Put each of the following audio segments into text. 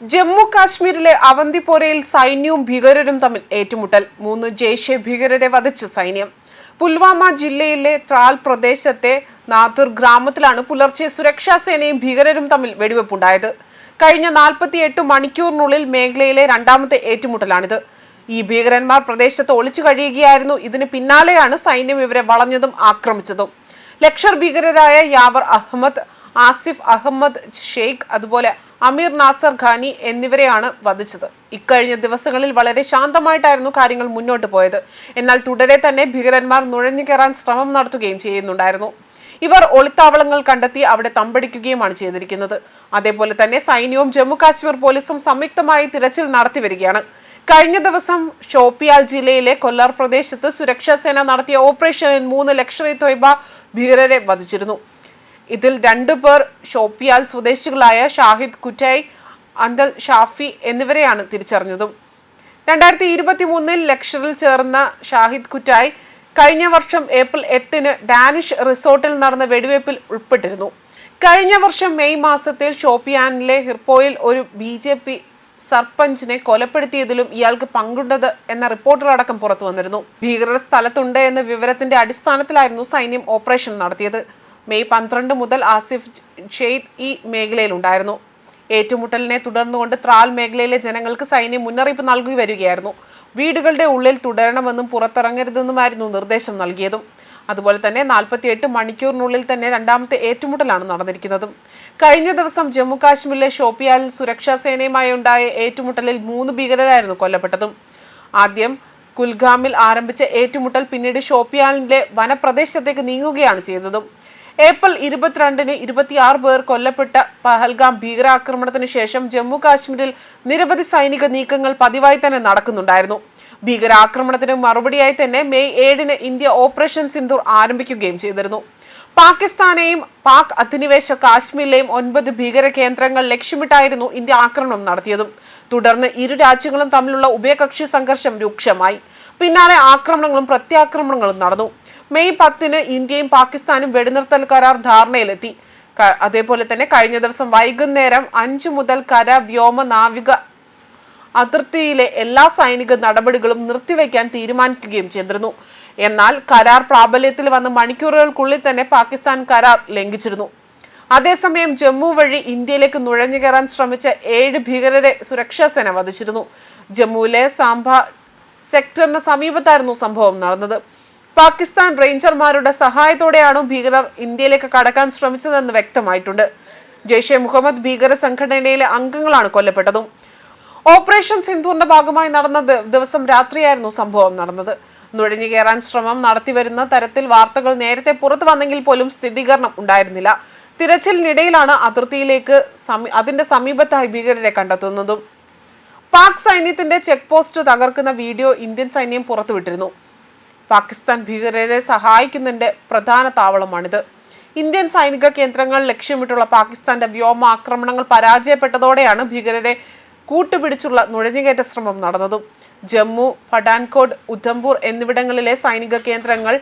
ജമ്മു കാശ്മീരിലെ അവന്തിപ്പോരയിൽ സൈന്യവും ഭീകരരും തമ്മിൽ ഏറ്റുമുട്ടൽ. മൂന്ന് ജെയ്ഷെ ഭീകരരെ വധിച്ച് സൈന്യം. പുൽവാമ ജില്ലയിലെ ത്രാൽ പ്രദേശത്തെ നാഥുർ ഗ്രാമത്തിലാണ് പുലർച്ചെ സുരക്ഷാ സേനയും ഭീകരരും തമ്മിൽ വെടിവെപ്പുണ്ടായത്. കഴിഞ്ഞ നാൽപ്പത്തിയെട്ട് മണിക്കൂറിനുള്ളിൽ മേഖലയിലെ രണ്ടാമത്തെ ഏറ്റുമുട്ടലാണിത്. ഈ ഭീകരന്മാർ പ്രദേശത്ത് ഒളിച്ചു കഴിയുകയായിരുന്നു. ഇതിന് പിന്നാലെയാണ് സൈന്യം ഇവരെ വളഞ്ഞതും ആക്രമിച്ചതും. ലക്ഷർ ഭീകരരായ യാവർ അഹമ്മദ് ആസിഫ് അഹമ്മദ് ഷെയ്ഖ് അതുപോലെ അമീർ നാസർ ഖാനി എന്നിവരെയാണ് വധിച്ചത്. ഇക്കഴിഞ്ഞ ദിവസങ്ങളിൽ വളരെ ശാന്തമായിട്ടായിരുന്നു കാര്യങ്ങൾ മുന്നോട്ട് പോയത്. എന്നാൽ തുടരെ തന്നെ ഭീകരന്മാർ നുഴഞ്ഞു കയറാൻ ശ്രമം നടത്തുകയും ചെയ്യുന്നുണ്ടായിരുന്നു. ഇവർ ഒളിത്താവളങ്ങൾ കണ്ടെത്തി അവിടെ തമ്പടിക്കുകയുമാണ് ചെയ്തിരിക്കുന്നത്. അതേപോലെ തന്നെ സൈന്യവും ജമ്മു കാശ്മീർ പോലീസും സംയുക്തമായി തിരച്ചിൽ നടത്തി വരികയാണ്. കഴിഞ്ഞ ദിവസം ഷോപ്പിയാൽ ജില്ലയിലെ കൊല്ലാർ പ്രദേശത്ത് സുരക്ഷാസേന നടത്തിയ ഓപ്പറേഷനിൽ മൂന്ന് ലക്ഷറി തൊയ്ബ ഭീകരരെ വധിച്ചിരുന്നു. ഇതിൽ രണ്ടു പേർ ഷോപ്പിയാൽ സ്വദേശികളായ ഷാഹിദ് കുറ്റൈ അന്തൽ ഷാഫി എന്നിവരെയാണ് തിരിച്ചറിഞ്ഞതും. രണ്ടായിരത്തി ഇരുപത്തി മൂന്നിൽ ലക്ഷറിൽ ചേർന്ന ഷാഹിദ് കുറ്റായ് കഴിഞ്ഞ വർഷം ഏപ്രിൽ എട്ടിന് ഡാനിഷ് റിസോർട്ടിൽ നടന്ന വെടിവയ്പിൽ ഉൾപ്പെട്ടിരുന്നു. കഴിഞ്ഞ വർഷം മെയ് മാസത്തിൽ ഷോപ്പിയാനിലെ ഹിർപ്പോയിൽ ഒരു ബി ജെ പി സർപഞ്ചിനെ കൊലപ്പെടുത്തിയതിലും ഇയാൾക്ക് പങ്കുണ്ടത് എന്ന റിപ്പോർട്ടുകളടക്കം പുറത്തു വന്നിരുന്നു ഭീകരർ സ്ഥലത്തുണ്ട് എന്ന വിവരത്തിന്റെ അടിസ്ഥാനത്തിലായിരുന്നു സൈന്യം ഓപ്പറേഷൻ നടത്തിയത്. മെയ് പന്ത്രണ്ട് മുതൽ ആസിഫ് ഷെയ്ദ് ഈ മേഖലയിലുണ്ടായിരുന്നു. ഏറ്റുമുട്ടലിനെ തുടർന്നുകൊണ്ട് ത്രാൽ മേഖലയിലെ ജനങ്ങൾക്ക് സൈന്യം മുന്നറിയിപ്പ് നൽകി വരികയായിരുന്നു. വീടുകളുടെ ഉള്ളിൽ തുടരണമെന്നും പുറത്തിറങ്ങരുതെന്നുമായിരുന്നു നിർദ്ദേശം നൽകിയതും. അതുപോലെ തന്നെ നാൽപ്പത്തിയെട്ട് മണിക്കൂറിനുള്ളിൽ തന്നെ രണ്ടാമത്തെ ഏറ്റുമുട്ടലാണ് നടന്നിരിക്കുന്നതും. കഴിഞ്ഞ ദിവസം ജമ്മു കാശ്മീരിലെ സുരക്ഷാ സേനയുമായി ഉണ്ടായ ഏറ്റുമുട്ടലിൽ മൂന്ന് ഭീകരരായിരുന്നു കൊല്ലപ്പെട്ടതും. ആദ്യം കുൽഗാമിൽ ആരംഭിച്ച ഏറ്റുമുട്ടൽ പിന്നീട് ഷോപ്പിയാലിന്റെ വനപ്രദേശത്തേക്ക് നീങ്ങുകയാണ് ചെയ്തതും. ഏപ്രിൽ ഇരുപത്തിരണ്ടിന് ഇരുപത്തിയാറ് പേർ കൊല്ലപ്പെട്ട പഹൽഗാം ഭീകരാക്രമണത്തിന് ശേഷം ജമ്മു കാശ്മീരിൽ നിരവധി സൈനിക നീക്കങ്ങൾ പതിവായി തന്നെ നടക്കുന്നുണ്ടായിരുന്നു. ഭീകരാക്രമണത്തിന് മറുപടിയായി തന്നെ മെയ് ഏഴിന് ഇന്ത്യ ഓപ്പറേഷൻ സിന്ധൂർ ആരംഭിക്കുകയും ചെയ്തിരുന്നു. പാകിസ്ഥാനെയും പാക് അധിനിവേശ കാശ്മീരിലെയും ഒൻപത് ഭീകര കേന്ദ്രങ്ങൾ ലക്ഷ്യമിട്ടായിരുന്നു ഇന്ത്യ ആക്രമണം നടത്തിയതും. തുടർന്ന് ഇരു രാജ്യങ്ങളും തമ്മിലുള്ള ഉഭയകക്ഷി സംഘർഷം രൂക്ഷമായി. പിന്നാലെ ആക്രമണങ്ങളും പ്രത്യാക്രമണങ്ങളും നടന്നു. മെയ് പത്തിന് ഇന്ത്യയും പാകിസ്ഥാനും വെടിനിർത്തൽ കരാർ ധാരണയിലെത്തി. അതേപോലെ തന്നെ കഴിഞ്ഞ ദിവസം വൈകുന്നേരം അഞ്ചു മുതൽ കര വ്യോമ നാവിക അതിർത്തിയിലെ എല്ലാ സൈനിക നടപടികളും നിർത്തിവെക്കാൻ തീരുമാനിക്കുകയും ചെയ്തിരുന്നു. എന്നാൽ കരാർ പ്രാബല്യത്തിൽ വന്ന മണിക്കൂറുകൾക്കുള്ളിൽ തന്നെ പാകിസ്ഥാൻ കരാർ ലംഘിച്ചിരുന്നു. അതേസമയം ജമ്മു വഴി ഇന്ത്യയിലേക്ക് നുഴഞ്ഞു കയറാൻ ശ്രമിച്ച ഏഴ് ഭീകരരെ സുരക്ഷാ സേന വധിച്ചിരുന്നു. ജമ്മുവിലെ സാംബ സെക്ടറിന് സമീപത്തായിരുന്നു സംഭവം നടന്നത്. പാകിസ്ഥാൻ റേഞ്ചർമാരുടെ സഹായത്തോടെയാണ് ഭീകരർ ഇന്ത്യയിലേക്ക് കടക്കാൻ ശ്രമിച്ചതെന്ന് വ്യക്തമായിട്ടുണ്ട്. ജെയ്ഷെ മുഹമ്മദ് ഭീകര സംഘടനയിലെ അംഗങ്ങളാണ് കൊല്ലപ്പെട്ടതും. ഓപ്പറേഷൻ സിന്ധുവിന്റെ ഭാഗമായി നടന്ന ദിവസം രാത്രിയായിരുന്നു സംഭവം നടന്നത്. നുഴഞ്ഞു കയറാൻ ശ്രമം നടത്തിവരുന്ന തരത്തിൽ വാർത്തകൾ നേരത്തെ പുറത്തു വന്നെങ്കിൽ പോലും സ്ഥിരീകരണം ഉണ്ടായിരുന്നില്ല. തിരച്ചിലിനിടയിലാണ് അതിർത്തിയിലേക്ക് അതിന്റെ സമീപത്തായി ഭീകരരെ കണ്ടെത്തുന്നതും. പാക് സൈന്യത്തിന്റെ ചെക്ക് പോസ്റ്റ് തകർക്കുന്ന വീഡിയോ ഇന്ത്യൻ സൈന്യം പുറത്തുവിട്ടിരുന്നു. പാകിസ്ഥാൻ ഭീകരരെ സഹായിക്കുന്നതിന്റെ പ്രധാന താവളമാണിത്. ഇന്ത്യൻ സൈനിക കേന്ദ്രങ്ങൾ ലക്ഷ്യമിട്ടുള്ള പാകിസ്ഥാന്റെ വ്യോമ ആക്രമണങ്ങൾ പരാജയപ്പെട്ടതോടെയാണ് ഭീകരരെ കൂട്ടുപിടിച്ചുള്ള നുഴഞ്ഞുകയറ്റ ശ്രമം നടന്നതും. ജമ്മു പഠാൻകോട്ട് ഉധംപൂർ എന്നിവിടങ്ങളിലെ സൈനിക കേന്ദ്രങ്ങൾ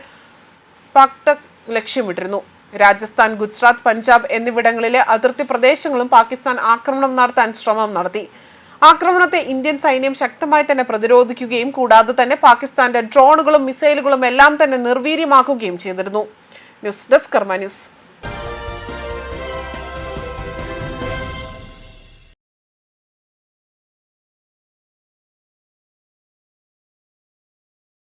പാക്ടക് ലക്ഷ്യമിട്ടിരുന്നു രാജസ്ഥാൻ ഗുജറാത്ത് പഞ്ചാബ് എന്നിവിടങ്ങളിലെ അതിർത്തി പ്രദേശങ്ങളും പാകിസ്ഥാൻ ആക്രമണം നടത്താൻ ശ്രമം നടത്തി. ആക്രമണത്തെ ഇന്ത്യൻ സൈന്യം ശക്തമായി തന്നെ പ്രതിരോധിക്കുകയും കൂടാതെ തന്നെ പാകിസ്ഥാന്റെ ഡ്രോണുകളും മിസൈലുകളും എല്ലാം തന്നെ നിർവീര്യമാക്കുകയും ചെയ്തിരുന്നു. News desk Karma news.